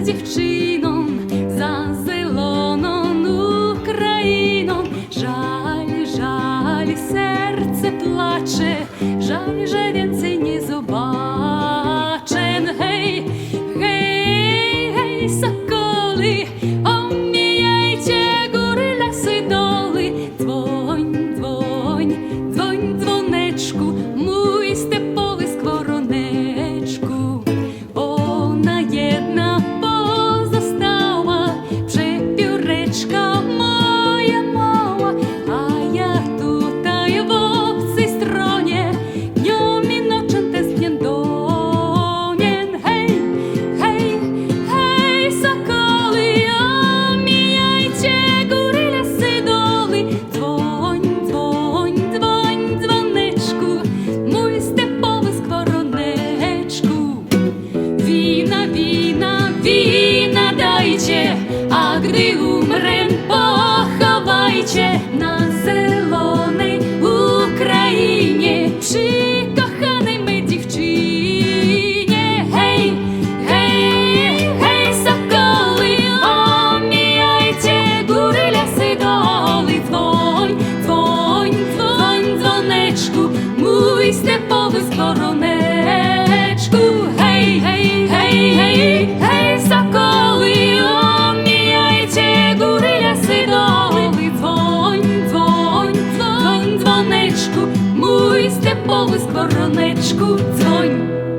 дівчином, за зеленою Україном, жаль, жаль, серце плаче, жаль, жаль. Завжди умрем, поховайче на зелений Україні, Чи коханий ми дівчині, гей, гей, гей, соколи, оміяйте гури ляси доли, дзвонь, дзвонь, дзвонь, дзвонечку, муй степовий сторон. Полис коронечку дзвонь.